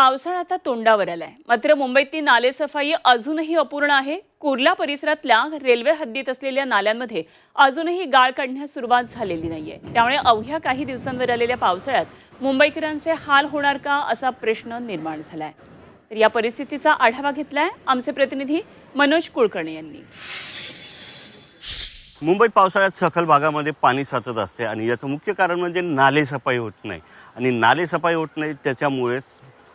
पावसाळा आता तोंडावर आलाय. मात्र मुंबईतली नालेसफाई अजूनही अपूर्ण आहे. कुर्ला परिसरातल्या रेल्वे हद्दीत असलेल्या नाल्यांमध्ये अजूनही गाळ काढण्यास सुरुवात झालेली नाहीये. त्यामुळे अवघ्या काही दिवसांवर आलेल्या पावसाळ्यात मुंबईकरांचे हाल होणार का असा प्रश्न निर्माण झालाय. तर या परिस्थितीचा आढावा घेतलाय आमचे प्रतिनिधी मनोज कुलकर्णी यांनी. मुंबईत पावसाळ्यात सखल भागामध्ये पाणी साचत असते आणि याचं मुख्य कारण म्हणजे नालेसफाई होत नाही. आणि नालेसफाई होत नाही त्याच्यामुळेच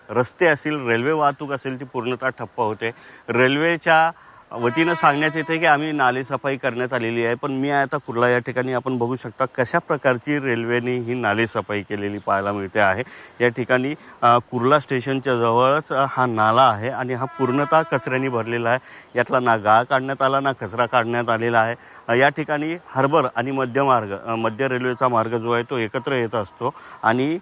रस्ते असतील रेल्वे वाहतूक असेल ती पूर्णतः ठप्प होते. रेल्वेच्या वतीनं सांगण्यात येते की आम्ही नालेसफाई करण्यात आलेली आहे पण मी आता कुर्ला या ठिकाणी आपण बघू शकता कशा प्रकारची रेल्वेने ही नालेसफाई केलेली पाहायला मिळते आहे. या ठिकाणी कुर्ला स्टेशनच्या जवळच हा नाला आहे आणि हा पूर्णतः कचऱ्याने भरलेला आहे. यातला ना गाळ काढण्यात आला ना कचरा काढण्यात आलेला आहे. या ठिकाणी हार्बर आणि मध्य मार्ग मध्य रेल्वेचा मार्ग जो आहे तो एकत्र येत असतो आणि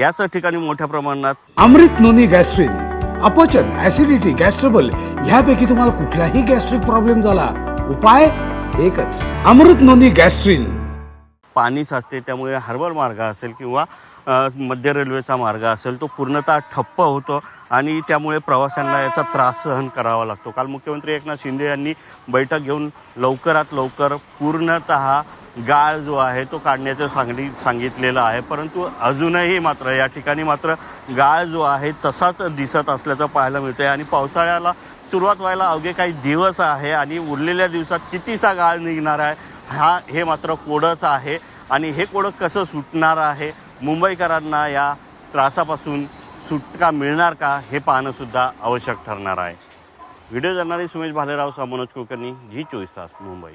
याच ठिकाणी मोठ्या प्रमाणात अमृत नोनी गॅस्ट्रीन अपचन ऍसिडिटी गॅस्ट्रबल ह्यापैकी तुम्हाला कुठलाही गॅस्ट्रिक प्रॉब्लेम झाला. उपाय एकच. अमृत नोंदी गॅस्ट्रिन. पाणी साचते त्यामुळे हार्बर मार्ग असेल किंवा मध्य रेल्वेचा मार्ग असेल तो पूर्णतः ठप्प होतो आणि त्यामुळे प्रवाशांना याचा त्रास सहन करावा लागतो. काल मुख्यमंत्री एकनाथ शिंदे यांनी बैठक घेऊन लवकरात लवकर पूर्णतः गाळ जो आहे तो काढण्याचं सांगली सांगितलेलं आहे. परंतु अजूनही मात्र या ठिकाणी मात्र गाळ जो आहे तसाच दिसत असल्याचं पाहायला मिळतं आहे आणि पावसाळ्याला सुरुवात व्हायला अवघे काही दिवस आहे आणि उरलेल्या दिवसात कितीसा गाळ निघणार आहे हा हे मात्र कोडंच आहे. आणि हे कोडं कसं सुटणार आहे? मुंबईकरांना या त्रासापासून सुटका मिळणार का? हे पाहणंसुद्धा आवश्यक ठरणार आहे. व्हिडिओ जाणारी सुमेश भालेराव मनोज कुलकर्णी जी चोवीस तास मुंबई.